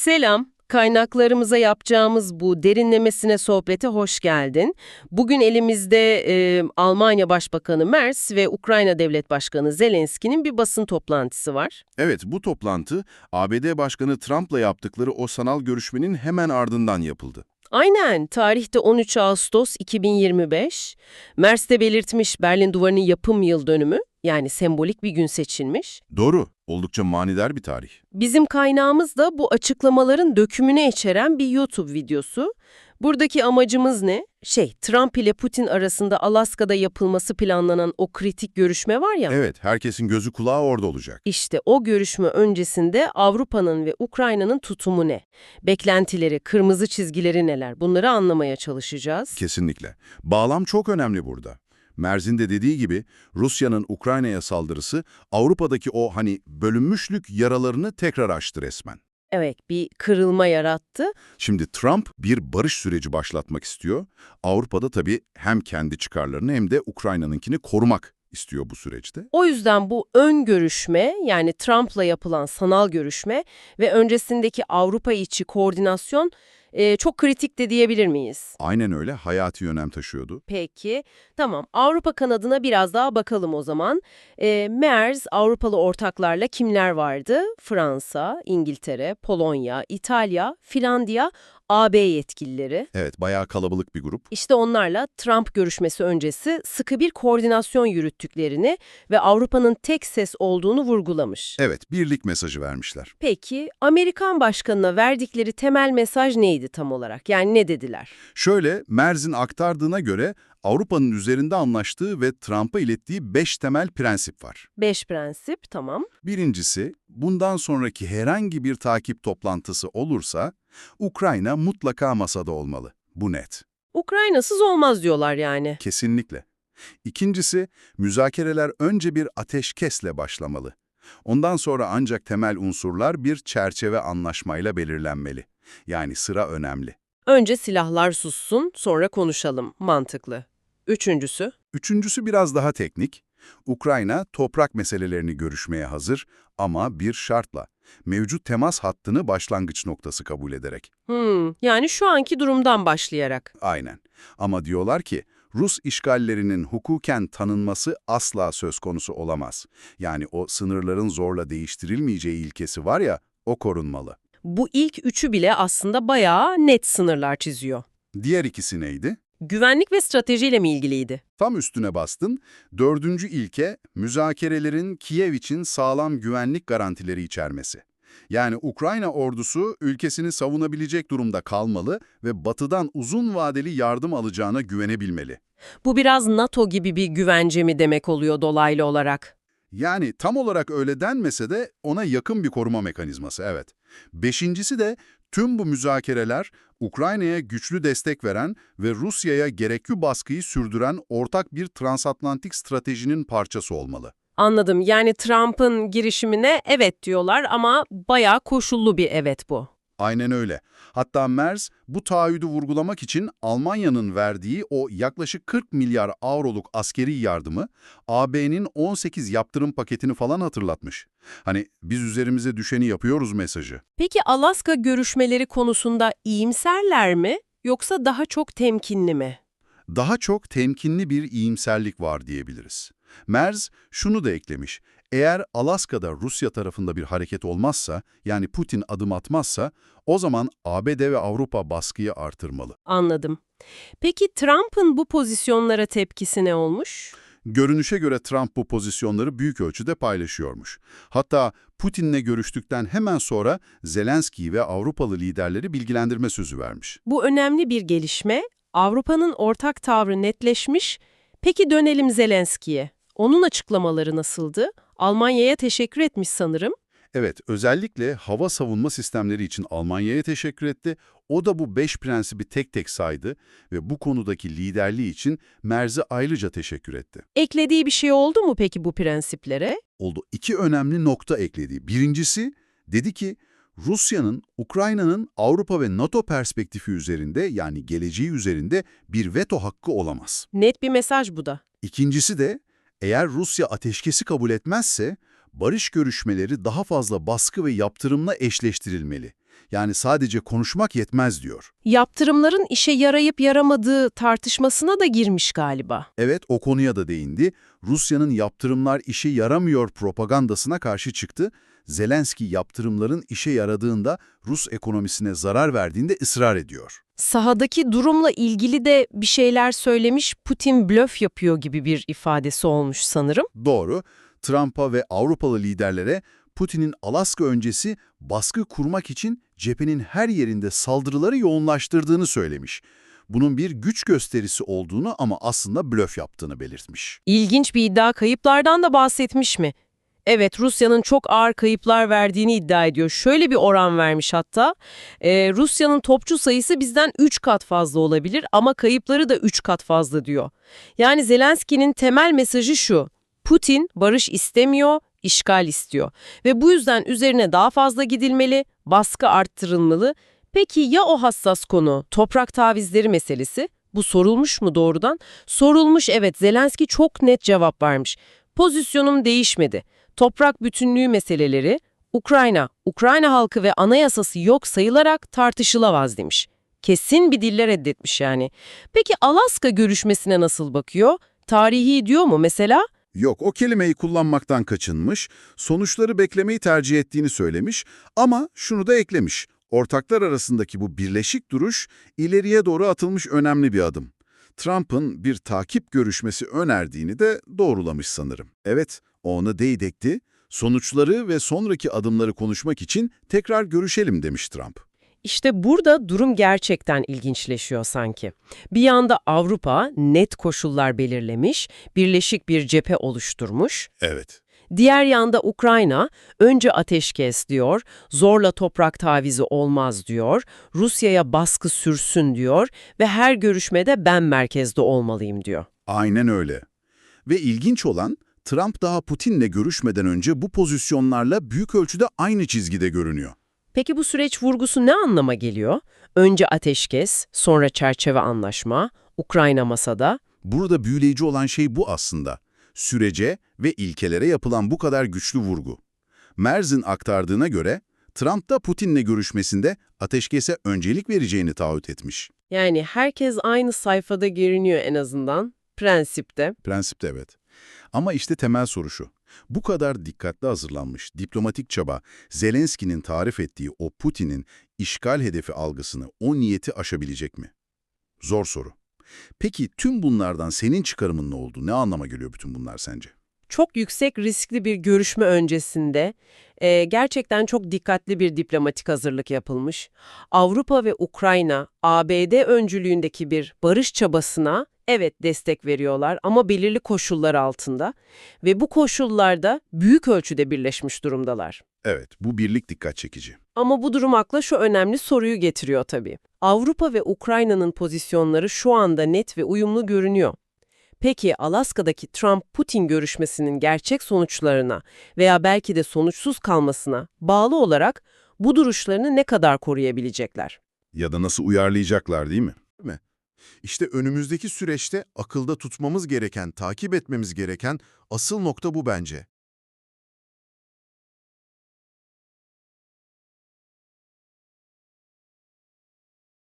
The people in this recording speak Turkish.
Selam. Kaynaklarımıza yapacağımız bu derinlemesine sohbete hoş geldin. Bugün elimizde e, Almanya Başbakanı Merz ve Ukrayna Devlet Başkanı Zelenski'nin bir basın toplantısı var. Evet, bu toplantı ABD Başkanı Trump'la yaptıkları o sanal görüşmenin hemen ardından yapıldı. Aynen, tarihte 13 Ağustos 2025. Merz de belirtmiş Berlin Duvarı'nın yapım yıl dönümü, yani sembolik bir gün seçilmiş. Doğru, oldukça manidar bir tarih. Bizim kaynağımız da bu açıklamaların dökümünü içeren bir YouTube videosu. Buradaki amacımız ne? Şey, Trump ile Putin arasında Alaska'da yapılması planlanan o kritik görüşme var ya. Evet, herkesin gözü kulağı orada olacak. İşte o görüşme öncesinde Avrupa'nın ve Ukrayna'nın tutumu ne? Beklentileri, kırmızı çizgileri neler? Bunları anlamaya çalışacağız. Kesinlikle. Bağlam çok önemli burada. Merz'in de dediği gibi Rusya'nın Ukrayna'ya saldırısı Avrupa'daki o hani bölünmüşlük yaralarını tekrar açtı resmen. Evet, bir kırılma yarattı. Şimdi Trump bir barış süreci başlatmak istiyor. Avrupa'da tabii hem kendi çıkarlarını hem de Ukrayna'nınkini korumak istiyor bu süreçte. O yüzden bu ön görüşme yani Trump'la yapılan sanal görüşme ve öncesindeki Avrupa içi koordinasyon e, çok kritik de diyebilir miyiz? Aynen öyle hayati önem taşıyordu. Peki, tamam. Avrupa kanadına biraz daha bakalım o zaman. E, MERS, Avrupalı ortaklarla kimler vardı? Fransa, İngiltere, Polonya, İtalya, Finlandiya, AB yetkilileri. Evet, bayağı kalabalık bir grup. İşte onlarla Trump görüşmesi öncesi sıkı bir koordinasyon yürüttüklerini ve Avrupa'nın tek ses olduğunu vurgulamış. Evet, birlik mesajı vermişler. Peki, Amerikan başkanına verdikleri temel mesaj neydi tam olarak? Yani ne dediler? Şöyle, Merz'in aktardığına göre Avrupa'nın üzerinde anlaştığı ve Trump'a ilettiği beş temel prensip var. Beş prensip, tamam. Birincisi, bundan sonraki herhangi bir takip toplantısı olursa, Ukrayna mutlaka masada olmalı. Bu net. Ukraynasız olmaz diyorlar yani. Kesinlikle. İkincisi, müzakereler önce bir ateşkesle başlamalı. Ondan sonra ancak temel unsurlar bir çerçeve anlaşmayla belirlenmeli. Yani sıra önemli. Önce silahlar sussun, sonra konuşalım. Mantıklı. Üçüncüsü? Üçüncüsü biraz daha teknik. Ukrayna toprak meselelerini görüşmeye hazır ama bir şartla. Mevcut temas hattını başlangıç noktası kabul ederek. Hmm, yani şu anki durumdan başlayarak. Aynen. Ama diyorlar ki Rus işgallerinin hukuken tanınması asla söz konusu olamaz. Yani o sınırların zorla değiştirilmeyeceği ilkesi var ya, o korunmalı. Bu ilk üçü bile aslında bayağı net sınırlar çiziyor. Diğer ikisi neydi? Güvenlik ve stratejiyle mi ilgiliydi? Tam üstüne bastın. Dördüncü ilke, müzakerelerin Kiev için sağlam güvenlik garantileri içermesi. Yani Ukrayna ordusu ülkesini savunabilecek durumda kalmalı ve batıdan uzun vadeli yardım alacağına güvenebilmeli. Bu biraz NATO gibi bir güvence mi demek oluyor dolaylı olarak? Yani tam olarak öyle denmese de ona yakın bir koruma mekanizması, evet. Beşincisi de tüm bu müzakereler Ukrayna'ya güçlü destek veren ve Rusya'ya gerekli baskıyı sürdüren ortak bir transatlantik stratejinin parçası olmalı. Anladım. Yani Trump'ın girişimine evet diyorlar ama bayağı koşullu bir evet bu. Aynen öyle. Hatta Merz bu taahhüdü vurgulamak için Almanya'nın verdiği o yaklaşık 40 milyar avroluk askeri yardımı AB'nin 18 yaptırım paketini falan hatırlatmış. Hani biz üzerimize düşeni yapıyoruz mesajı. Peki Alaska görüşmeleri konusunda iyimserler mi yoksa daha çok temkinli mi? Daha çok temkinli bir iyimserlik var diyebiliriz. Merz şunu da eklemiş. Eğer Alaska'da Rusya tarafında bir hareket olmazsa, yani Putin adım atmazsa, o zaman ABD ve Avrupa baskıyı artırmalı. Anladım. Peki Trump'ın bu pozisyonlara tepkisi ne olmuş? Görünüşe göre Trump bu pozisyonları büyük ölçüde paylaşıyormuş. Hatta Putin'le görüştükten hemen sonra Zelenski'yi ve Avrupalı liderleri bilgilendirme sözü vermiş. Bu önemli bir gelişme. Avrupa'nın ortak tavrı netleşmiş. Peki dönelim Zelenski'ye. Onun açıklamaları nasıldı? Almanya'ya teşekkür etmiş sanırım. Evet, özellikle hava savunma sistemleri için Almanya'ya teşekkür etti. O da bu beş prensibi tek tek saydı ve bu konudaki liderliği için Merz'e ayrıca teşekkür etti. Eklediği bir şey oldu mu peki bu prensiplere? Oldu. İki önemli nokta ekledi. Birincisi, dedi ki Rusya'nın, Ukrayna'nın Avrupa ve NATO perspektifi üzerinde yani geleceği üzerinde bir veto hakkı olamaz. Net bir mesaj bu da. İkincisi de eğer Rusya ateşkesi kabul etmezse barış görüşmeleri daha fazla baskı ve yaptırımla eşleştirilmeli. Yani sadece konuşmak yetmez diyor. Yaptırımların işe yarayıp yaramadığı tartışmasına da girmiş galiba. Evet, o konuya da değindi. Rusya'nın yaptırımlar işe yaramıyor propagandasına karşı çıktı. Zelenski yaptırımların işe yaradığında Rus ekonomisine zarar verdiğinde ısrar ediyor. Sahadaki durumla ilgili de bir şeyler söylemiş, Putin blöf yapıyor gibi bir ifadesi olmuş sanırım. Doğru, Trump'a ve Avrupalı liderlere Putin'in Alaska öncesi baskı kurmak için cephenin her yerinde saldırıları yoğunlaştırdığını söylemiş. Bunun bir güç gösterisi olduğunu ama aslında blöf yaptığını belirtmiş. İlginç bir iddia kayıplardan da bahsetmiş mi? Evet, Rusya'nın çok ağır kayıplar verdiğini iddia ediyor. Şöyle bir oran vermiş hatta. Ee, Rusya'nın topçu sayısı bizden 3 kat fazla olabilir ama kayıpları da 3 kat fazla diyor. Yani Zelenski'nin temel mesajı şu. Putin barış istemiyor, işgal istiyor. Ve bu yüzden üzerine daha fazla gidilmeli, baskı arttırılmalı. Peki ya o hassas konu, toprak tavizleri meselesi? Bu sorulmuş mu doğrudan? Sorulmuş evet, Zelenski çok net cevap vermiş. Pozisyonum değişmedi. Toprak bütünlüğü meseleleri, Ukrayna, Ukrayna halkı ve anayasası yok sayılarak tartışılamaz demiş. Kesin bir dille reddetmiş yani. Peki Alaska görüşmesine nasıl bakıyor? Tarihi diyor mu mesela? Yok, o kelimeyi kullanmaktan kaçınmış, sonuçları beklemeyi tercih ettiğini söylemiş ama şunu da eklemiş. Ortaklar arasındaki bu birleşik duruş ileriye doğru atılmış önemli bir adım. Trump'ın bir takip görüşmesi önerdiğini de doğrulamış sanırım. Evet, o onu değdekti, sonuçları ve sonraki adımları konuşmak için tekrar görüşelim demiş Trump. İşte burada durum gerçekten ilginçleşiyor sanki. Bir yanda Avrupa net koşullar belirlemiş, birleşik bir cephe oluşturmuş. Evet. Diğer yanda Ukrayna önce ateşkes diyor, zorla toprak tavizi olmaz diyor, Rusya'ya baskı sürsün diyor ve her görüşmede ben merkezde olmalıyım diyor. Aynen öyle. Ve ilginç olan, Trump daha Putin'le görüşmeden önce bu pozisyonlarla büyük ölçüde aynı çizgide görünüyor. Peki bu süreç vurgusu ne anlama geliyor? Önce ateşkes, sonra çerçeve anlaşma, Ukrayna masada. Burada büyüleyici olan şey bu aslında. Sürece ve ilkelere yapılan bu kadar güçlü vurgu. Merz'in aktardığına göre, Trump da Putin'le görüşmesinde ateşkese öncelik vereceğini taahhüt etmiş. Yani herkes aynı sayfada görünüyor en azından, prensipte. Prensipte evet. Ama işte temel soru şu. Bu kadar dikkatli hazırlanmış diplomatik çaba, Zelenski'nin tarif ettiği o Putin'in işgal hedefi algısını, o niyeti aşabilecek mi? Zor soru. Peki tüm bunlardan senin çıkarımın ne oldu? Ne anlama geliyor bütün bunlar sence? Çok yüksek riskli bir görüşme öncesinde e, gerçekten çok dikkatli bir diplomatik hazırlık yapılmış. Avrupa ve Ukrayna, ABD öncülüğündeki bir barış çabasına evet destek veriyorlar ama belirli koşullar altında ve bu koşullarda büyük ölçüde birleşmiş durumdalar. Evet, bu birlik dikkat çekici. Ama bu durum akla şu önemli soruyu getiriyor tabii. Avrupa ve Ukrayna'nın pozisyonları şu anda net ve uyumlu görünüyor. Peki Alaska'daki Trump-Putin görüşmesinin gerçek sonuçlarına veya belki de sonuçsuz kalmasına bağlı olarak bu duruşlarını ne kadar koruyabilecekler? Ya da nasıl uyarlayacaklar değil mi? İşte önümüzdeki süreçte akılda tutmamız gereken, takip etmemiz gereken asıl nokta bu bence.